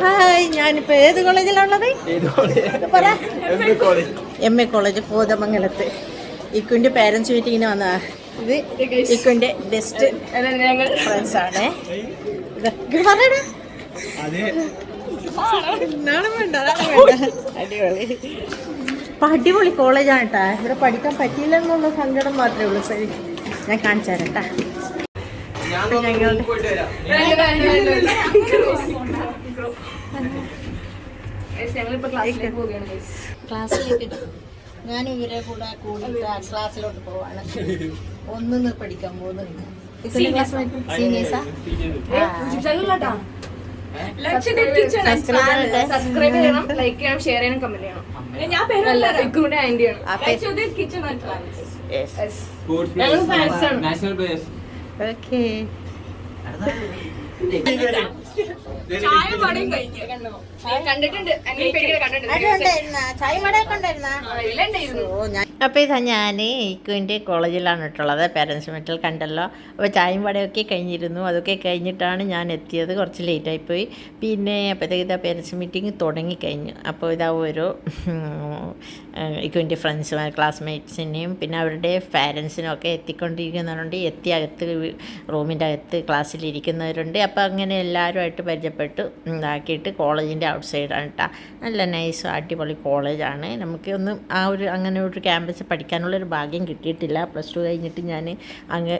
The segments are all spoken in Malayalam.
ഹായ് ഞാനിപ്പോൾ ഏത് കോളേജിലാണുള്ളത്? പറ. M A college. കോതമംഗലത്ത്. ഇക്കുന്റെ പേരൻസ് മീറ്റിങ്ങിന് വന്നതാ ഇത് ഇക്കുന്റെ ബെസ്റ്റ് ഞങ്ങൾ ഫ്രണ്ട്സ് ആണ്. അടിപൊളി. അടിപൊളി കോളേജാണ് കേട്ടാ ഇവിടെ പഠിക്കാൻ പറ്റിയില്ല എന്നുള്ള സങ്കടം മാത്രമേ ഉള്ളൂ ശരി. ഞാൻ കാണിച്ചു തരാം കേട്ടാ ഞങ്ങളിപ്പോ ക്ലാസ്സിലേക്ക് ഞാൻ ഇവരെ കൂടെ ക്ലാസ്സിലോട്ട് പോവാണ് ഒന്നിന്ന് പഠിക്കാൻ പോകുന്നുണ്ട്. സബ്സ്ക്രൈബ് ചെയ്യണം ലൈക്ക് ചെയ്യണം ഷെയർ ചെയ്യണം കമന്റ് ചെയ്യണം ഫാൻസ് ആണ് നാഷണൽ പ്ലേയേഴ്സ് ഓക്കെ അപ്പോൾ ഇതാ ഞാൻ ഇക്കുവിന്റെ കോളേജിലാണ് ഇട്ടുള്ളത് പാരൻസ് മീറ്റിൽ കണ്ടല്ലോ. അപ്പോൾ ചായയും വടയൊക്കെ കഴിഞ്ഞിരുന്നു. അതൊക്കെ കഴിഞ്ഞിട്ടാണ് ഞാൻ എത്തിയത്. കുറച്ച് ലേറ്റായിപ്പോയി പിന്നെ അപ്പോഴത്തേക്ക് ഇതാ പേരൻസ് മീറ്റിംഗ് തുടങ്ങിക്കഴിഞ്ഞു അപ്പോൾ ഇതാ ഓരോ ഇക്കുവിന്റെ ഫ്രണ്ട്സ് ക്ലാസ്മേറ്റ്സിനെയും പിന്നെ അവരുടെ പാരൻസിനും ഒക്കെ എത്തിക്കൊണ്ടിരിക്കുന്നവരുണ്ട് എത്തി അകത്ത് റൂമിന്റെ അകത്ത് ക്ലാസ്സിലിരിക്കുന്നവരുണ്ട് അപ്പോൾ അങ്ങനെ എല്ലാവരുമായിട്ട് പരിചയപ്പെട്ടു. ഇതാക്കിയിട്ട് കോളേജിന്റെ ഔട്ട് സൈഡാണ് കേട്ടോ നല്ല നൈസ് അടിപൊളി കോളേജാണ്. നമുക്ക് ഒന്നും ആ ഒരു അങ്ങനെ ഒരു ക്യാമ്പസ് പഠിക്കാനുള്ളൊരു ഭാഗ്യം കിട്ടിയിട്ടില്ല. പ്ലസ് ടു കഴിഞ്ഞിട്ട് ഞാൻ അങ്ങ്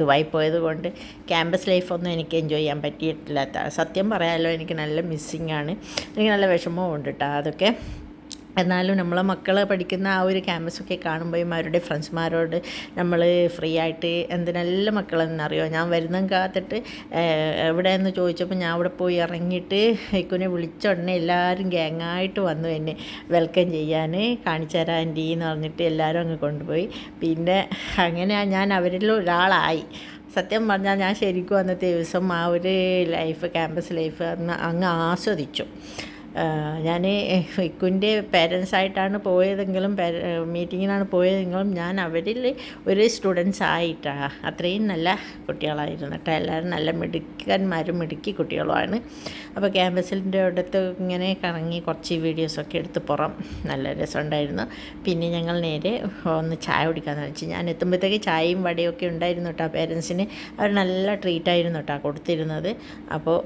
ദുബായി പോയത് കൊണ്ട് ക്യാമ്പസ് ലൈഫൊന്നും എനിക്ക് എൻജോയ് ചെയ്യാൻ പറ്റിയിട്ടില്ലാത്ത. സത്യം പറയാമല്ലോ എനിക്ക് നല്ല മിസ്സിങ് ആണ് എനിക്ക് നല്ല വിഷമവും ഉണ്ട് കേട്ടോ അതൊക്കെ എന്നാലും നമ്മളെ മക്കൾ പഠിക്കുന്ന ആ ഒരു ക്യാമ്പസൊക്കെ കാണുമ്പോഴും അവരുടെ ഫ്രണ്ട്സ്മാരോട് നമ്മൾ ഫ്രീ ആയിട്ട് എന്തിനെല്ലാം മക്കളെന്നറിയോ ഞാൻ വരുന്നതും കാത്തിട്ട് എവിടെ എവിടെയെന്ന് ചോദിച്ചപ്പോൾ ഞാൻ അവിടെ പോയി ഇറങ്ങിയിട്ട് ഇക്കുനെ വിളിച്ച ഉടനെ എല്ലാവരും ഗ്യാങ്ങായിട്ട് വന്നു എന്നെ വെൽക്കം ചെയ്യാൻ കാണിച്ചു തരാൻ എന്ന് പറഞ്ഞിട്ട് എല്ലാവരും അങ്ങ് കൊണ്ടുപോയി. പിന്നെ അങ്ങനെ ഞാൻ അവരിൽ ഒരാളായി. സത്യം പറഞ്ഞാൽ ഞാൻ ശരിക്കും അന്നത്തെ ദിവസം ആ ഒരു ലൈഫ് ക്യാമ്പസ് ലൈഫ് അങ്ങ് ആസ്വദിച്ചു. ഞാൻ ഇക്കുന്റെ പേരൻസായിട്ടാണ് പോയതെങ്കിലും മീറ്റിങ്ങിനാണ് പോയതെങ്കിലും ഞാൻ അവരിൽ ഒരു സ്റ്റുഡൻസ് ആയിട്ടാണ് അത്രയും നല്ല കുട്ടികളായിരുന്നു കേട്ടോ. എല്ലാവരും നല്ല മിടുക്കന്മാരും മിടുക്കി കുട്ടികളുമാണ്. അപ്പോൾ ക്യാമ്പസിന്റെ അടുത്ത് ഇങ്ങനെ കറങ്ങി കുറച്ച് വീഡിയോസൊക്കെ എടുത്ത് പുറം. നല്ല രസമുണ്ടായിരുന്നു. പിന്നെ ഞങ്ങൾ നേരെ ഒന്ന് ചായ കുടിക്കാമെന്ന് വെച്ചു ഞാൻ എത്തുമ്പോഴത്തേക്ക് ചായയും വടയും ഒക്കെ ഉണ്ടായിരുന്നു കേട്ടോ പേരൻസിന് അവർ നല്ല ട്രീറ്റായിരുന്നു കേട്ടോ കൊടുത്തിരുന്നത്. അപ്പോൾ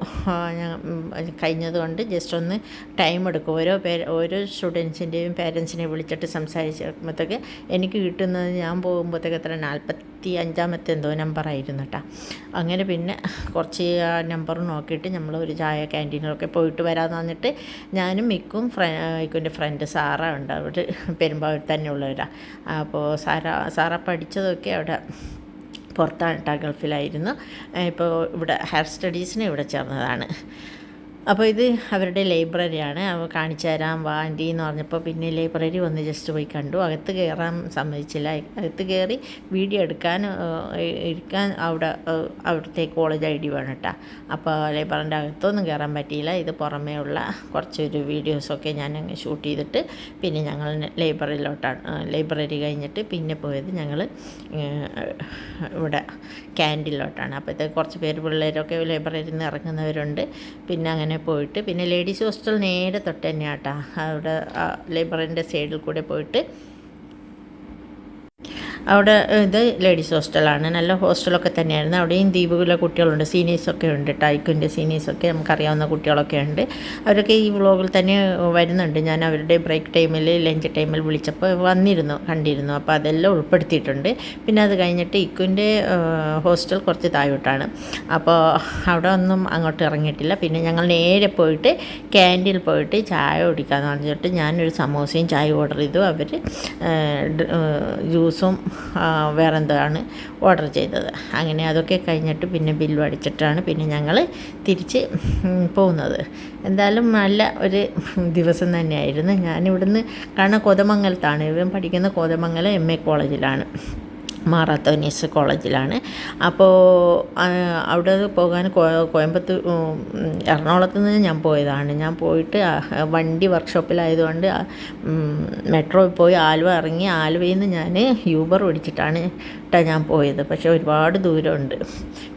കഴിഞ്ഞതുകൊണ്ട് ജസ്റ്റ് ഒന്ന് ടൈം എടുക്കും. ഓരോ പേ ഓരോ സ്റ്റുഡൻസിന്റെയും പേരൻസിനെ വിളിച്ചിട്ട് സംസാരിച്ചപ്പോഴത്തേക്ക് എനിക്ക് കിട്ടുന്നത് ഞാൻ പോകുമ്പോഴത്തേക്ക് എത്ര? നാൽപ്പത്തി അഞ്ചാമത്തെ എന്തോ നമ്പറായിരുന്നു കേട്ടോ അങ്ങനെ പിന്നെ കുറച്ച് ആ നമ്പർ നോക്കിയിട്ട് നമ്മൾ ഒരു ചായ ക്യാന്റീനിലൊക്കെ പോയിട്ട് വരാമെന്ന് പറഞ്ഞിട്ട് ഞാനും മിക്കും ഫ്ര മിക്കുന്റെ ഫ്രണ്ട് സാറ ഉണ്ട്. അവിടെ പെരുമ്പാവൂർ തന്നെ ഉള്ളവരാണ് അപ്പോൾ സാറ സാറ പഠിച്ചതൊക്കെ അവിടെ പുറത്താണ് കേട്ടോ ഗൾഫിലായിരുന്നു. ഇപ്പോൾ ഇവിടെ ഹയർ സ്റ്റഡീസിന് ഇവിടെ ചേർന്നതാണ്. അപ്പോൾ ഇത് അവരുടെ ലൈബ്രറിയാണ് അവ കാണിച്ചു തരാം വാ ആന്റി എന്ന് പറഞ്ഞപ്പോൾ പിന്നെ ലൈബ്രറി വന്ന് ജസ്റ്റ് പോയി കണ്ടു. അകത്ത് കയറാൻ സമ്മതിച്ചില്ല. അകത്ത് കയറി വീഡിയോ എടുക്കാൻ എടുക്കാൻ അവിടെ അവിടുത്തെ കോളേജ് ഐ ഡി വേണം കേട്ടോ. അപ്പോൾ ലൈബ്രറിന്റെ അകത്തൊന്നും കയറാൻ പറ്റിയില്ല. ഇത് പുറമേ ഉള്ള കുറച്ചൊരു വീഡിയോസൊക്കെ ഞാൻ ഷൂട്ട് ചെയ്തിട്ട് പിന്നെ ഞങ്ങൾ ലൈബ്രറിയിലോട്ടാണ് ലൈബ്രറി കഴിഞ്ഞിട്ട് പിന്നെ പോയത് ഞങ്ങൾ ഇവിടെ ക്യാന്റീനിലോട്ടാണ് അപ്പോഴത്തെ കുറച്ച് പേര് പിള്ളേരൊക്കെ ലൈബ്രറിയിൽ നിന്ന് ഇറങ്ങുന്നവരുണ്ട്. പിന്നെ അങ്ങനെ പോയിട്ട് പിന്നെ ലേഡീസ് ഹോസ്റ്റൽ നേരെ തൊട്ട് തന്നെയാട്ടാ. അവിടെ ലൈബ്രറിന്റെ സൈഡിൽ കൂടെ പോയിട്ട് അവിടെ ഇത് ലേഡീസ് ഹോസ്റ്റലാണ് നല്ല ഹോസ്റ്റലൊക്കെ തന്നെയായിരുന്നു. അവിടെയും ദ്വീപുകളിലെ കുട്ടികളുണ്ട്. സീനിയേഴ്സൊക്കെ ഉണ്ട്. ടൈക്കിന്റെ സീനിയേഴ്സൊക്കെ നമുക്കറിയാവുന്ന കുട്ടികളൊക്കെ ഉണ്ട്. അവരൊക്കെ ഈ വ്ളോഗിൽ തന്നെ വരുന്നുണ്ട്. ഞാൻ അവരുടെ ബ്രേക്ക് ടൈമിൽ ലഞ്ച് ടൈമിൽ വിളിച്ചപ്പോൾ വന്നിരുന്നു കണ്ടിരുന്നു. അപ്പോൾ അതെല്ലാം ഉൾപ്പെടുത്തിയിട്ടുണ്ട്. പിന്നെ അത് കഴിഞ്ഞിട്ട് ഇക്കുന്റെ ഹോസ്റ്റൽ കുറച്ച് താഴോട്ടാണ്. അപ്പോൾ അവിടെ ഒന്നും അങ്ങോട്ട് ഇറങ്ങിയിട്ടില്ല. പിന്നെ ഞങ്ങൾ നേരെ പോയിട്ട് ക്യാന്റീനിൽ പോയിട്ട് ചായ കുടിക്കാമെന്ന് പറഞ്ഞിട്ട് ഞാനൊരു സമോസയും ചായ ഓർഡർ ചെയ്തു. അവർ ജ്യൂസും ആ, വേറെ എന്താണ് ഓർഡർ ചെയ്തത്. അങ്ങനെ അതൊക്കെ കഴിഞ്ഞിട്ട് പിന്നെ ബില്ലും അടിച്ചിട്ടാണ് പിന്നെ ഞങ്ങൾ തിരിച്ച് പോകുന്നത്. എന്തായാലും നല്ല ഒരു ദിവസം തന്നെയായിരുന്നു. ഞാനിവിടുന്ന് കാരണം കോതമംഗലത്താണ്. ഇവൻ പഠിക്കുന്ന കോതമംഗലം എം എ കോളേജിലാണ്. മാറാത്തോനീസ് കോളേജിലാണ്. അപ്പോൾ അവിടെ പോകാൻ കോയമ്പത്തൂർ എറണാകുളത്ത് നിന്ന് ഞാൻ പോയതാണ്. ഞാൻ പോയിട്ട് വണ്ടി വർക്ക്ഷോപ്പിലായതുകൊണ്ട് മെട്രോ മെട്രോയിൽ പോയി ആലുവ ഇറങ്ങി ആലുവയിൽ നിന്ന് ഞാൻ യൂബർ ഓടിച്ചിട്ടാണ് ട്ടാ ഞാൻ പോയത്. പക്ഷേ ഒരുപാട് ദൂരമുണ്ട്.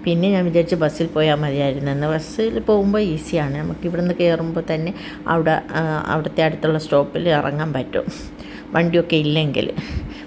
പിന്നെ ഞാൻ വിചാരിച്ചു ബസ്സിൽ പോയാൽ മതിയായിരുന്നു. എന്ന് ബസ്സിൽ പോകുമ്പോൾ ഈസിയാണ്. നമുക്ക് ഇവിടുന്ന് കയറുമ്പോൾ തന്നെ അവിടെ അവിടുത്തെ അടുത്തുള്ള സ്റ്റോപ്പിൽ ഇറങ്ങാൻ പറ്റും. വണ്ടിയൊക്കെ ഇല്ലെങ്കിൽ.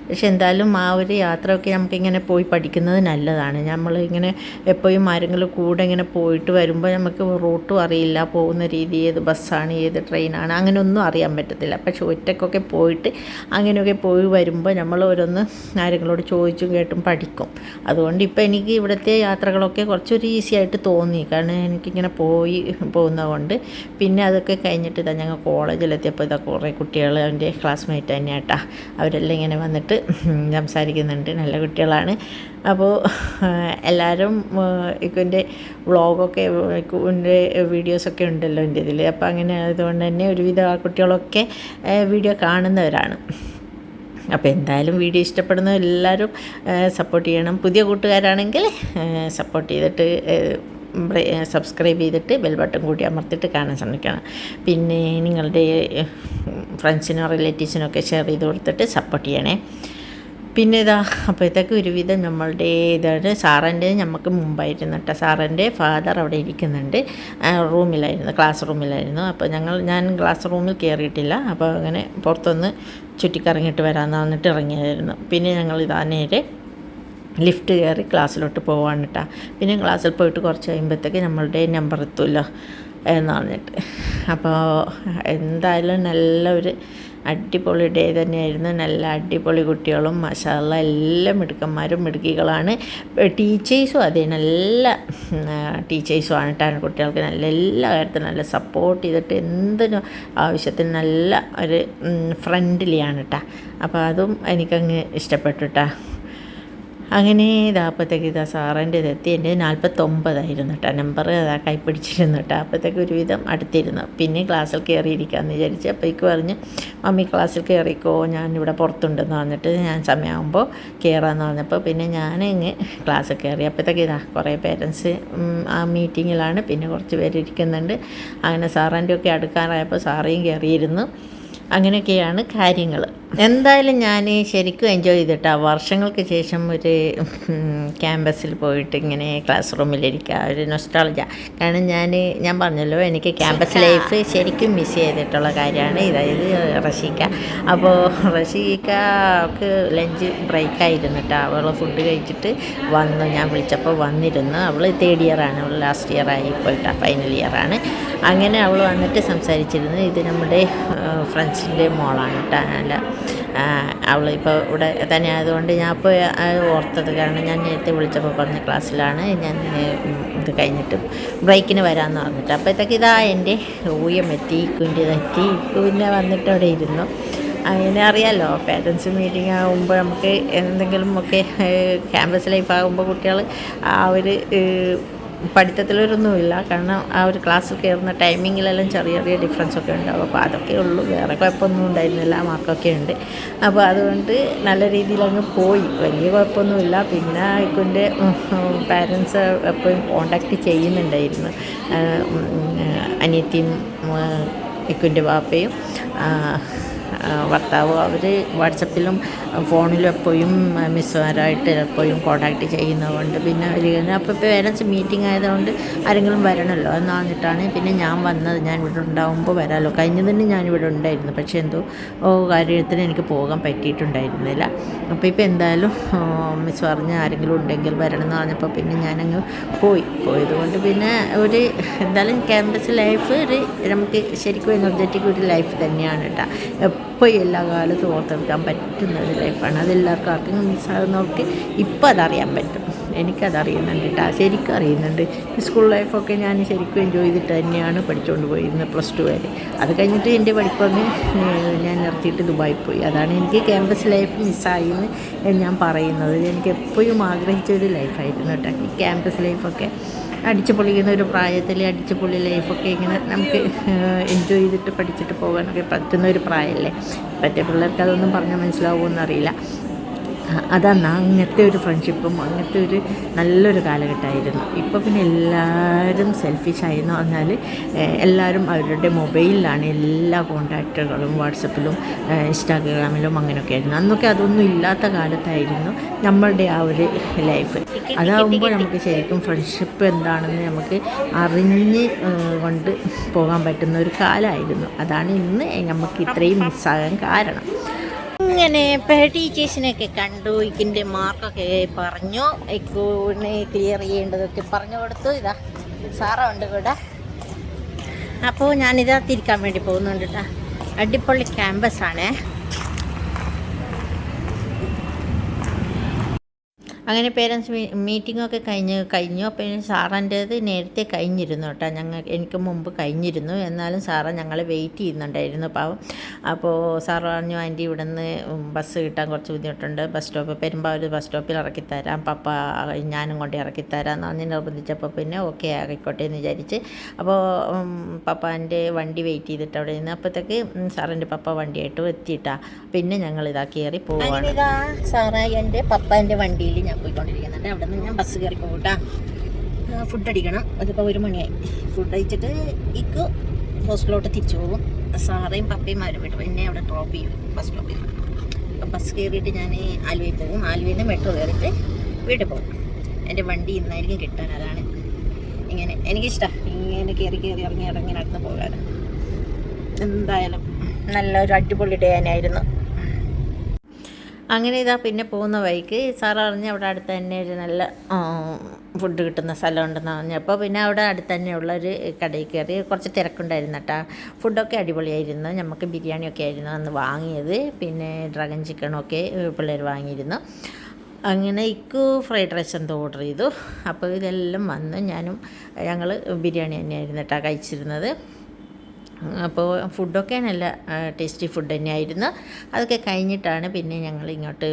പക്ഷെ എന്തായാലും ആ ഒരു യാത്രയൊക്കെ നമുക്കിങ്ങനെ പോയി പഠിക്കുന്നത് നല്ലതാണ്. നമ്മൾ ഇങ്ങനെ എപ്പോഴും ആരെങ്കിലും കൂടെ ഇങ്ങനെ പോയിട്ട് വരുമ്പോൾ നമുക്ക് റൂട്ടും അറിയില്ല. പോകുന്ന രീതി ഏത് ബസ്സാണ് ഏത് ട്രെയിനാണ് അങ്ങനെ ഒന്നും അറിയാൻ പറ്റത്തില്ല. പക്ഷെ ഒറ്റക്കൊക്കെ പോയിട്ട് അങ്ങനെയൊക്കെ പോയി വരുമ്പോൾ നമ്മൾ ഓരോന്ന് ആരെങ്കിലോട് ചോദിച്ചും കേട്ടും പഠിക്കും. അതുകൊണ്ട് ഇപ്പോൾ എനിക്ക് ഇവിടുത്തെ യാത്രകളൊക്കെ കുറച്ചൊരു ഈസി ആയിട്ട് തോന്നി. കാരണം എനിക്കിങ്ങനെ പോയി പോകുന്നതുകൊണ്ട് പിന്നെ അതൊക്കെ കഴിഞ്ഞിട്ട് ഇതാ ഞങ്ങൾ കോളേജിലെത്തിയപ്പോൾ ഇതാ കുറേ കുട്ടികൾ അവന്റെ ക്ലാസ്മേറ്റ് തന്നെയാട്ടാ. അവരെല്ലാം ഇങ്ങനെ വന്നിട്ട് സംസാരിക്കുന്നുണ്ട്. നല്ല കുട്ടികളാണ്. അപ്പോൾ എല്ലാവരും ഇക്കുന്റെ വ്ളോഗൊക്കെ ഇക്കുന്റെ വീഡിയോസൊക്കെ ഉണ്ടല്ലോ എന്റെ ഇതിൽ അപ്പോൾ അങ്ങനെ ആയതുകൊണ്ട് തന്നെ ഒരുവിധം ആ കുട്ടികളൊക്കെ വീഡിയോ കാണുന്നവരാണ്. അപ്പോൾ എന്തായാലും വീഡിയോ ഇഷ്ടപ്പെടുന്ന എല്ലാവരും സപ്പോർട്ട് ചെയ്യണം. പുതിയ കൂട്ടുകാരാണെങ്കിൽ സപ്പോർട്ട് ചെയ്തിട്ട് സബ്സ്ക്രൈബ് ചെയ്തിട്ട് ബെൽ ബട്ടൺ കൂടി അമർത്തിട്ട് കാണാൻ ശ്രമിക്കണം. പിന്നെ നിങ്ങളുടെ ഫ്രണ്ട്സിനോ റിലേറ്റീവ്സിനോ ഒക്കെ ഷെയർ ചെയ്ത് കൊടുത്തിട്ട് സപ്പോർട്ട് ചെയ്യണേ. പിന്നെ ഇതാ അപ്പോഴത്തേക്ക് ഒരുവിധം നമ്മളുടെ ഇതാണ് സാറിന്റെ നമുക്ക് മുമ്പായിരുന്നു കേട്ടോ. സാറിന്റെ ഫാദർ അവിടെ ഇരിക്കുന്നുണ്ട്. റൂമിലായിരുന്നു ക്ലാസ് റൂമിലായിരുന്നു. അപ്പോൾ ഞങ്ങൾ ഞാൻ ക്ലാസ് റൂമിൽ കയറിയിട്ടില്ല അപ്പോൾ അങ്ങനെ പുറത്തൊന്ന് ചുറ്റിക്കറങ്ങിയിട്ട് വരാമെന്ന് പറഞ്ഞിട്ട് ഇറങ്ങിയായിരുന്നു. പിന്നെ ഞങ്ങൾ ഇതാ നേരെ ലിഫ്റ്റ് കയറി ക്ലാസ്സിലോട്ട് പോവാണ് കേട്ടോ പിന്നെ ക്ലാസ്സിൽ പോയിട്ട് കുറച്ച് കഴിയുമ്പോഴത്തേക്ക് നമ്മളുടെ നമ്പർ എത്തുമല്ലോ എന്ന് പറഞ്ഞിട്ട്. അപ്പോൾ എന്തായാലും നല്ല ഒരു അടിപൊളി ഡേ തന്നെയായിരുന്നു. നല്ല അടിപൊളി കുട്ടികളും മസാല എല്ലാ മിടുക്കന്മാരും മിടുക്കികളാണ്. ടീച്ചേഴ്സും അതേ നല്ല ടീച്ചേഴ്സും ആണ് കേട്ടോ കുട്ടികൾക്ക് നല്ല എല്ലാ കാര്യത്തിനും നല്ല സപ്പോർട്ട് ചെയ്തിട്ട് എന്തിനും ആവശ്യത്തിന് നല്ല ഒരു ഫ്രണ്ട്ലിയാണ് കേട്ടോ അപ്പോൾ അതും എനിക്കങ്ങ് ഇഷ്ടപ്പെട്ടു കേട്ടോ അങ്ങനെ ഇതാ അപ്പോഴത്തേക്ക് ഇതാ സാറിന്റെ ഇതെത്തി. എന്റെ നാൽപ്പത്തൊമ്പതായിരുന്നു കേട്ടോ. നമ്പർ അതാ കൈപ്പിടിച്ചിരുന്നു കേട്ടോ. അപ്പോഴത്തേക്ക് ഒരുവിധം അടുത്തിരുന്നു. പിന്നെ ക്ലാസ്സിൽ കയറിയിരിക്കാമെന്ന് വിചാരിച്ച് അപ്പോഴേക്ക് പറഞ്ഞ് മമ്മി ക്ലാസ്സിൽ കയറിക്കോ ഞാൻ ഇവിടെ പുറത്തുണ്ടെന്ന് പറഞ്ഞിട്ട് ഞാൻ സമയമാകുമ്പോൾ കയറാമെന്ന് പറഞ്ഞപ്പോൾ പിന്നെ ഞാൻ ഇങ്ങ് ക്ലാസ്സിൽ കയറി. അപ്പോഴത്തേക്ക് ഇതാ കുറേ പേരൻസ് ആ മീറ്റിങ്ങിലാണ്. പിന്നെ കുറച്ച് പേര് ഇരിക്കുന്നുണ്ട്. അങ്ങനെ സാറിന്റെ ഒക്കെ അടുക്കാറായപ്പോൾ സാറേയും കയറിയിരുന്നു. അങ്ങനെയൊക്കെയാണ് കാര്യങ്ങൾ എന്തായാലും ഞാൻ ശരിക്കും എൻജോയ് ചെയ്തിട്ടാ. വർഷങ്ങൾക്ക് ശേഷം ഒരു ക്യാമ്പസിൽ പോയിട്ട് ഇങ്ങനെ ക്ലാസ് റൂമിലിരിക്കുക ഒരു നൊസ്റ്റാളജ കാരണം ഞാൻ ഞാൻ പറഞ്ഞല്ലോ എനിക്ക് ക്യാമ്പസ് ലൈഫ് ശരിക്കും മിസ് ചെയ്തിട്ടുള്ള കാര്യമാണ്. ഇതായത് റഷീക്ക. അപ്പോൾ റഷീക്കക്ക് ലഞ്ച് ബ്രേക്ക് ആയിരുന്നു കേട്ടോ അവൾ ഫുഡ് കഴിച്ചിട്ട് വന്നു. ഞാൻ വിളിച്ചപ്പോൾ വന്നിരുന്നു. അവൾ തേർഡ് ഇയറാണ് അവൾ ലാസ്റ്റ് ഇയറായി ആയി പോയിട്ടാ. ഫൈനൽ ഇയറാണ് അങ്ങനെ അവൾ വന്നിട്ട് സംസാരിച്ചിരുന്നു ഇത് നമ്മുടെ ഫ്രണ്ട്സിന്റെ മോളാണ് കേട്ടോ. അല്ല അവൾ ഇപ്പോൾ ഇവിടെ തന്നെ ആയതുകൊണ്ട് ഞാൻ ഇപ്പോൾ ഓർത്തത് കാരണം ഞാൻ നേരത്തെ വിളിച്ചപ്പോൾ പറഞ്ഞ ക്ലാസ്സിലാണ് ഞാൻ ഇത് കഴിഞ്ഞിട്ട് ബ്രേക്കിന് വരാമെന്ന് പറഞ്ഞിട്ട്. അപ്പോഴത്തേക്ക് ഇതാ എന്റെ ഊയം എത്തി ഇക്കുന്റെ തെറ്റി ഇക്കു പിന്നെ വന്നിട്ട് അവിടെ ഇരുന്നു. അങ്ങനെ അറിയാമല്ലോ പേരൻസ് മീറ്റിംഗ് ആകുമ്പോൾ നമുക്ക് എന്തെങ്കിലും ഒക്കെ ക്യാമ്പസ് ലൈഫ് ആകുമ്പോൾ കുട്ടികൾ ആ ഒരു പഠിത്തത്തിലൊരൊന്നുമില്ല. കാരണം ആ ഒരു ക്ലാസ്സിൽ കയറുന്ന ടൈമിങ്ങിലെല്ലാം ചെറിയ ചെറിയ ഡിഫറൻസ് ഒക്കെ ഉണ്ടാവും അപ്പോൾ അതൊക്കെ ഉള്ളൂ. വേറെ കുഴപ്പമൊന്നും ഉണ്ടായിരുന്നില്ല. മാർക്കൊക്കെ ഉണ്ട്. അപ്പോൾ അതുകൊണ്ട് നല്ല രീതിയിൽ അങ്ങ് പോയി. വലിയ കുഴപ്പമൊന്നുമില്ല. പിന്നെ ഇക്കുന്റെ പാരൻസ് എപ്പോഴും കോണ്ടാക്ട് ചെയ്യുന്നുണ്ടായിരുന്നു. അനിയത്തിയും ഇക്കുന്റെ ആ, ഭർത്താവും അവർ വാട്സപ്പിലും ഫോണിലും എപ്പോഴും മിസ്സുമാരായിട്ട് എപ്പോഴും കോണ്ടാക്ട് ചെയ്യുന്നതുകൊണ്ട് പിന്നെ അവർ അപ്പോൾ പേരൻസ് മീറ്റിംഗ് ആയതുകൊണ്ട് ആരെങ്കിലും വരണമല്ലോ എന്ന് പറഞ്ഞിട്ടാണ് പിന്നെ ഞാൻ വന്നത്. ഞാൻ ഇവിടെ ഉണ്ടാകുമ്പോൾ വരാമല്ലോ കഴിഞ്ഞതിന് ഞാനിവിടെ ഉണ്ടായിരുന്നു. പക്ഷേ എന്തോ കാര്യത്തിന് എനിക്ക് പോകാൻ പറ്റിയിട്ടുണ്ടായിരുന്നില്ല. അപ്പോൾ ഇപ്പോൾ എന്തായാലും മിസ് പറഞ്ഞ് ആരെങ്കിലും ഉണ്ടെങ്കിൽ വരണം എന്ന് പറഞ്ഞപ്പോൾ പിന്നെ ഞാനങ്ങ് പോയി. പോയതുകൊണ്ട് പിന്നെ ഒരു എന്തായാലും ക്യാമ്പസ് ലൈഫ് ഒരു നമുക്ക് ശരിക്കും എനർജറ്റിക് ഒരു ലൈഫ് തന്നെയാണ് കേട്ടോ എപ്പോൾ എല്ലാ കാലത്തും ഓർത്തെടുക്കാൻ പറ്റുന്ന ഒരു ലൈഫാണ് അതെല്ലാവർക്കും ആർക്കും മിസ്സാകുന്നവർക്ക് ഇപ്പോൾ അതറിയാൻ പറ്റും. എനിക്കതറിയുന്നുണ്ട് കേട്ടോ ശരിക്കും അറിയുന്നുണ്ട്. സ്കൂൾ ലൈഫൊക്കെ ഞാൻ ശരിക്കും എൻജോയ് ചെയ്തിട്ട് തന്നെയാണ് പഠിച്ചുകൊണ്ട് പോയിരുന്നത് പ്ലസ് ടു വരെ. അത് കഴിഞ്ഞിട്ട് എന്റെ പഠിപ്പൊന്ന് ഞാൻ നിർത്തിയിട്ട് ദുബായി പോയി. അതാണ് എനിക്ക് ക്യാമ്പസ് ലൈഫ് മിസ്സായി എന്ന് ഞാൻ പറയുന്നത്. എനിക്ക് എപ്പോഴും ആഗ്രഹിച്ച ഒരു ലൈഫായിരുന്നു കേട്ടോ ഈ ക്യാമ്പസ് ലൈഫൊക്കെ അടിച്ചു പൊളിക്കുന്ന ഒരു പ്രായത്തിൽ അടിച്ചു പൊളി ലൈഫൊക്കെ ഇങ്ങനെ നമുക്ക് എൻജോയ് ചെയ്തിട്ട് പഠിച്ചിട്ട് പോകാനൊക്കെ പറ്റുന്ന ഒരു പ്രായമല്ലേ പറ്റിയ പിള്ളേർക്ക് അതൊന്നും പറഞ്ഞാൽ മനസ്സിലാവുമെന്ന് അറിയില്ല അതാണ് അങ്ങനത്തെ ഒരു ഫ്രണ്ട്ഷിപ്പും അങ്ങനത്തെ ഒരു നല്ലൊരു കാലഘട്ടമായിരുന്നു. ഇപ്പോൾ പിന്നെ എല്ലാവരും സെൽഫിഷായി എന്ന് പറഞ്ഞാൽ എല്ലാവരും അവരുടെ മൊബൈലിലാണ് എല്ലാ കോണ്ടാക്റ്റുകളും വാട്സപ്പിലും ഇൻസ്റ്റാഗ്രാമിലും അങ്ങനെയൊക്കെ ആയിരുന്നു അന്നൊക്കെ അതൊന്നും ഇല്ലാത്ത കാലത്തായിരുന്നു നമ്മളുടെ ആ ഒരു ലൈഫ് അതാവുമ്പോൾ നമുക്ക് ശരിക്കും ഫ്രണ്ട്ഷിപ്പ് എന്താണെന്ന് നമുക്ക് അറിഞ്ഞ് കൊണ്ട് പോകാൻ പറ്റുന്ന ഒരു കാലമായിരുന്നു. അതാണ് ഇന്ന് നമുക്ക് ഇത്രയും മിസ്സാകാൻ കാരണം. ഇങ്ങനെ ടീച്ചേഴ്സിനെയൊക്കെ കണ്ടു. ഇതിന്റെ മാർക്കൊക്കെ പറഞ്ഞു. ഇക്കൂനെ ക്ലിയർ ചെയ്യേണ്ടതൊക്കെ പറഞ്ഞു കൊടുത്തു. ഇതാ സാറുണ്ട് കൂടെ അപ്പോൾ ഞാനിതാ തിരിക്കാൻ വേണ്ടി പോകുന്നുണ്ട് കേട്ടോ അടിപൊളി ക്യാമ്പസാണേ അങ്ങനെ പേരൻസ് മീറ്റിംഗ് ഒക്കെ കഴിഞ്ഞ് കഴിഞ്ഞു. അപ്പോൾ സാറിന്റേത് നേരത്തെ കഴിഞ്ഞിരുന്നു കേട്ടോ. ഞങ്ങൾ എനിക്ക് മുമ്പ് കഴിഞ്ഞിരുന്നു. എന്നാലും സാറ് ഞങ്ങളെ വെയിറ്റ് ചെയ്യുന്നുണ്ടായിരുന്നു പാവം. അപ്പോൾ സാറ് പറഞ്ഞു ആന്റി ഇവിടെ നിന്ന് ബസ് കിട്ടാൻ കുറച്ച് ബുദ്ധിമുട്ടുണ്ട്. ബസ് സ്റ്റോപ്പ് പെരുമ്പാവൂർ ബസ് സ്റ്റോപ്പിൽ ഇറക്കിത്തരാം. പപ്പ ഞാനും കൊണ്ട് ഇറക്കിത്തരാം എന്ന് നിർബന്ധിച്ചപ്പോൾ പിന്നെ ഓക്കെ ആയിക്കോട്ടെ എന്ന് വിചാരിച്ച് അപ്പോൾ പപ്പാന്റെ വണ്ടി വെയിറ്റ് ചെയ്തിട്ട് അവിടെ നിന്ന് അപ്പോഴത്തേക്ക് സാറിന്റെ പപ്പ വണ്ടിയായിട്ട് എത്തിയിട്ടാ. പിന്നെ ഞങ്ങൾ ഇതാ കയറി പോവാണ്. സാറേ എന്റെ പപ്പാന്റെ വണ്ടിയിൽ ഞാൻ പോയിക്കൊണ്ടിരിക്കുന്നുണ്ട്. അവിടെ നിന്ന് ഞാൻ ബസ് കയറി പോകട്ടാ ഫുഡ് അടിക്കണം. അതിപ്പോൾ ഒരു മണിയായി. ഫുഡ് അടിച്ചിട്ട് ഇക്ക് ഹോസ്റ്റലിലോട്ട് തിരിച്ചു പോകും. സാറേയും പപ്പയും അവരും വിട്ടു എന്നെ അവിടെ ഡ്രോപ്പ് ചെയ്യും. ബസ് സ്റ്റോപ്പിൽ അപ്പം ബസ് കയറിയിട്ട് ഞാൻ ആലുവയിൽ പോകും. ആലുവയിൽ നിന്ന് മെട്രോ കയറിയിട്ട് വീട്ടിൽ പോകും. എന്റെ വണ്ടി ഇന്നായിരിക്കും കിട്ടാൻ. അതാണ് ഇങ്ങനെ എനിക്കിഷ്ടമാണ് ഇങ്ങനെ കയറി കയറി ഇറങ്ങി ഇറങ്ങി നടന്ന് പോകാൻ. എന്തായാലും നല്ലൊരു അടിപൊളി ഡേ തന്നെയായിരുന്നു. അങ്ങനെ ഇതാ പിന്നെ പോകുന്ന വഴിക്ക് സാർ അറിഞ്ഞ് അവിടെ അടുത്ത് തന്നെ ഒരു നല്ല ഫുഡ് കിട്ടുന്ന സ്ഥലം ഉണ്ടെന്ന് പറഞ്ഞപ്പോൾ പിന്നെ അവിടെ അടുത്ത് തന്നെയുള്ള ഒരു കടയിൽ കയറി കുറച്ച് തിരക്കുണ്ടായിരുന്നു കേട്ടോ. ഫുഡൊക്കെ അടിപൊളിയായിരുന്നു. നമുക്ക് ബിരിയാണിയൊക്കെ ആയിരുന്നു അന്ന് വാങ്ങിയത്. പിന്നെ ഡ്രാഗൺ ചിക്കനൊക്കെ പിള്ളേർ വാങ്ങിയിരുന്നു. അങ്ങനെ ഇക്കു ഫ്രൈഡ് റൈസ് എന്തോ ഓർഡർ ചെയ്തു. അപ്പോൾ ഇതെല്ലാം വന്ന് ഞാനും ഞങ്ങൾ ബിരിയാണി തന്നെയായിരുന്നു കേട്ടോ കഴിച്ചിരുന്നത്. അപ്പോൾ ഫുഡൊക്കെ നല്ല ടേസ്റ്റി ഫുഡ് തന്നെയായിരുന്നു. അതൊക്കെ കഴിഞ്ഞിട്ടാണ് പിന്നെ ഞങ്ങൾ ഇങ്ങോട്ട്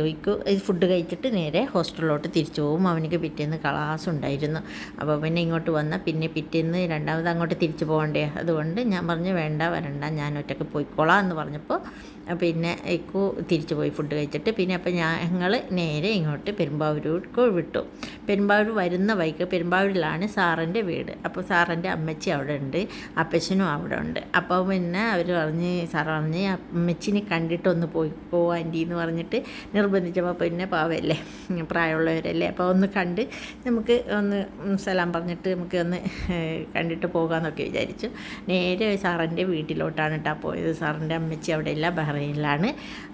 ഈ ഫുഡ് കഴിച്ചിട്ട് നേരെ ഹോസ്റ്റലിലോട്ട് തിരിച്ചു പോകും അവനിക്ക് പിറ്റേന്ന് ക്ലാസ് ഉണ്ടായിരുന്നു. അപ്പോൾ പിന്നെ ഇങ്ങോട്ട് വന്നാൽ പിന്നെ പിറ്റേന്ന് രണ്ടാമത് അങ്ങോട്ട് തിരിച്ചു പോകണ്ടേ? അതുകൊണ്ട് ഞാൻ പറഞ്ഞു വേണ്ട വരണ്ട ഞാൻ ഒറ്റയ്ക്ക് പോയിക്കോളാം എന്ന് പറഞ്ഞപ്പോൾ പിന്നെ ഇക്കു തിരിച്ചു പോയി ഫുഡ് കഴിച്ചിട്ട്. പിന്നെ അപ്പം ഞങ്ങൾ നേരെ ഇങ്ങോട്ട് പെരുമ്പാവൂർക്ക് വിട്ടു. പെരുമ്പാവൂർ വരുന്ന വൈക്ക് പെരുമ്പാവൂരിലാണ് സാറിന്റെ വീട്. അപ്പോൾ സാറിന്റെ അമ്മച്ചി അവിടെ ഉണ്ട് അപ്പച്ചനും അവിടെ ഉണ്ട്. അപ്പോൾ പിന്നെ അവർ പറഞ്ഞ് സാർ പറഞ്ഞ് അമ്മച്ചിനെ കണ്ടിട്ടൊന്ന് പോയി പോ ആന്റി എന്ന് പറഞ്ഞിട്ട് നിർബന്ധിച്ചപ്പോൾ പിന്നെ പാവല്ലേ പ്രായമുള്ളവരല്ലേ. അപ്പോൾ ഒന്ന് കണ്ട് നമുക്ക് ഒന്ന് സലാം പറഞ്ഞിട്ട് നമുക്ക് ഒന്ന് കണ്ടിട്ട് പോകാമെന്നൊക്കെ വിചാരിച്ചു. നേരെ സാറിന്റെ വീട്ടിലോട്ടാണ് കേട്ടോ പോയത്. സാറിന്റെ അമ്മച്ചി അവിടെ ഇല്ല ബഹ്റൈനിലാണ്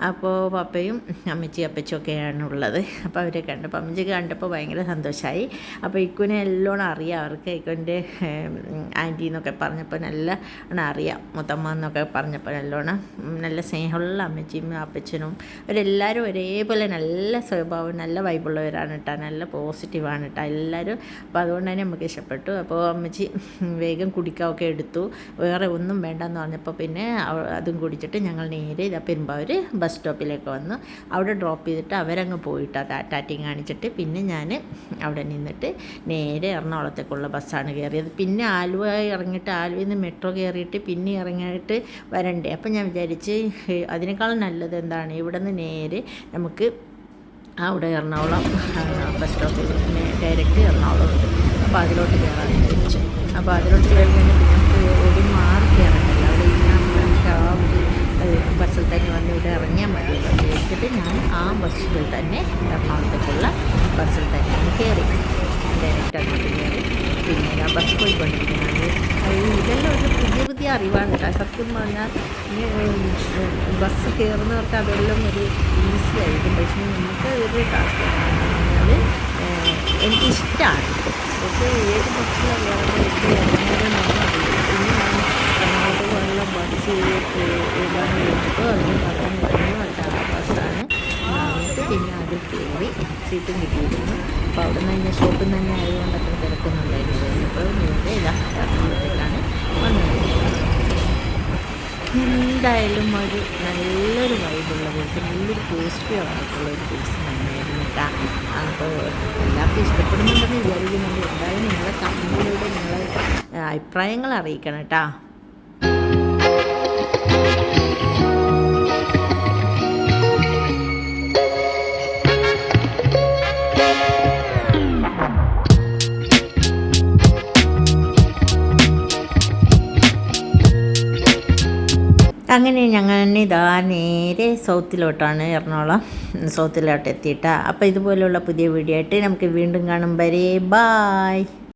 അപ്പോൾ പപ്പയും അമ്മച്ചി അപ്പച്ചും ഒക്കെയാണ് ഉള്ളത് അപ്പോൾ അവരെ കണ്ടപ്പോൾ അമ്മച്ചി കണ്ടപ്പോൾ ഭയങ്കര സന്തോഷമായി അപ്പോൾ ഇക്കുനെ എല്ലാം അറിയാം. അവർക്ക് ഇക്കുന്റെ ആന്റി എന്നൊക്കെ പറഞ്ഞപ്പോൾ നല്ല അറിയാം. മുത്തമ്മ എന്നൊക്കെ പറഞ്ഞപ്പോൾ നല്ലോണം നല്ല സ്നേഹമുള്ള അമ്മച്ചിയും അപ്പച്ചനും അവരെല്ലാവരും ഒരേപോലെ നല്ല സ്വഭാവം നല്ല വൈബുള്ളവരാണ് കേട്ടോ നല്ല പോസിറ്റീവാണ് കേട്ടോ എല്ലാവരും അപ്പോൾ അതുകൊണ്ട് തന്നെ നമുക്ക് ഇഷ്ടപ്പെട്ടു. അപ്പോൾ അമ്മച്ചി വേഗം കുടിക്കാമൊക്കെ എടുത്തു. വേറെ ഒന്നും വേണ്ടെന്ന് പറഞ്ഞപ്പോൾ പിന്നെ അതും കുടിച്ചിട്ട് ഞങ്ങൾ നേരെ ഇതാ പെരുമ്പാവൂർ ബസ് സ്റ്റോപ്പിലേക്ക് വന്നു. അവിടെ ഡ്രോപ്പ് ചെയ്തിട്ട് അവരങ്ങ് അത് ടാറ്റിങ് കാണിച്ചിട്ട് പിന്നെ ഞാൻ അവിടെ നിന്നിട്ട് നേരെ എറണാകുളത്തേക്കുള്ള ബസ്സാണ് കയറിയത്. പിന്നെ ആലുവ ഇറങ്ങിയിട്ട് ആലുവയിൽ നിന്ന് മെട്രോ കയറിയിട്ട് പിന്നെ ഇറങ്ങിയിട്ട് വരണ്ടേ. അപ്പം ഞാൻ വിചാരിച്ച് അതിനേക്കാൾ നല്ലത് എന്താണ്? ഇവിടെ നിന്ന് നേരെ നമുക്ക് അവിടെ എറണാകുളം ബസ് സ്റ്റോപ്പിൽ ഡയറക്റ്റ് എറണാകുളം ഉണ്ട് അപ്പോൾ അതിലോട്ട് കയറാൻ വിചാരിച്ചു. അപ്പോൾ അതിലോട്ട് കയറി കഴിഞ്ഞാൽ പിന്നെ നമുക്ക് ഒരു മാറി കയറണ്ടല്ലോ അവിടെ ഇങ്ങനെ നമുക്ക് ആ ഒരു ഏഹ്, ബസ്സിൽ തന്നെ വന്ന് ഇവിടെ ഇറങ്ങിയാൽ മതിയല്ലോ എന്ന് വിചാരിച്ചിട്ട് ഞാൻ ആ ബസ്സിൽ തന്നെ എറണാകുളത്തേക്കുള്ള ബസ്സിൽ തന്നെയാണ് കയറി. ഡയറക്റ്റ് അങ്ങോട്ട് കയറി. പിന്നെ ഞാൻ ബസ് പോയിക്കൊണ്ടിരിക്കുന്നത് ഇതെല്ലാം ഒരു പുതിയ പുതിയ അറിവാണ് കേട്ടോ. സത്യം പറഞ്ഞാൽ ബസ് കയറുന്നവർക്ക് അതെല്ലാം ഒരു ഈസി ആയിരിക്കും. പക്ഷേ നമുക്ക് ഒരു ടാസ്ക് എനിക്കിഷ്ടമാണ് പക്ഷേ ഏത് ബസ്സിലാണ് കയറുന്നത്? ബസ് ഏതാണ് ചോദിച്ചപ്പോൾ അതിന് പറഞ്ഞു തന്നു അത് ആ ബസ്സാണ് എന്നിട്ട് പിന്നെ അതിൽ കയറി സീറ്റും കിട്ടിയിരുന്നു. അപ്പോൾ അവിടെ നിന്ന് തന്നെ ഷോപ്പിൽ നിന്ന് തന്നെ ആയതുകൊണ്ട് അത്ര തിരക്കൊന്നുണ്ടായിരുന്നു അപ്പോൾ നിങ്ങളുടെ ഇതാ എറണാകുളത്തേക്കാണ് വന്നത്. എന്തായാലും ഒരു നല്ലൊരു വൈബുള്ള ദിവസം നല്ലൊരു പോസിറ്റീവ് ആയിട്ടുള്ള ഒരു ദിവസം തന്നെയായിരുന്നു കേട്ടോ. അപ്പോൾ എല്ലാവർക്കും ഇഷ്ടപ്പെടുന്നുണ്ടെന്ന് വിചാരിക്കുന്നുണ്ട്. എന്തായാലും നിങ്ങളെ കമ്മിലൂടെ നിങ്ങളെ അഭിപ്രായങ്ങൾ അറിയിക്കണം കേട്ടോ. അങ്ങനെ ഞങ്ങൾ ഇതാ നേരെ സൗത്തിലോട്ടാണ് എറണാകുളം. സൗത്തിലോട്ട് എത്തിയിട്ട് അപ്പോൾ ഇതുപോലെയുള്ള പുതിയ വീഡിയോ ആയിട്ട് നമുക്ക് വീണ്ടും കാണും വരെ. ബായ്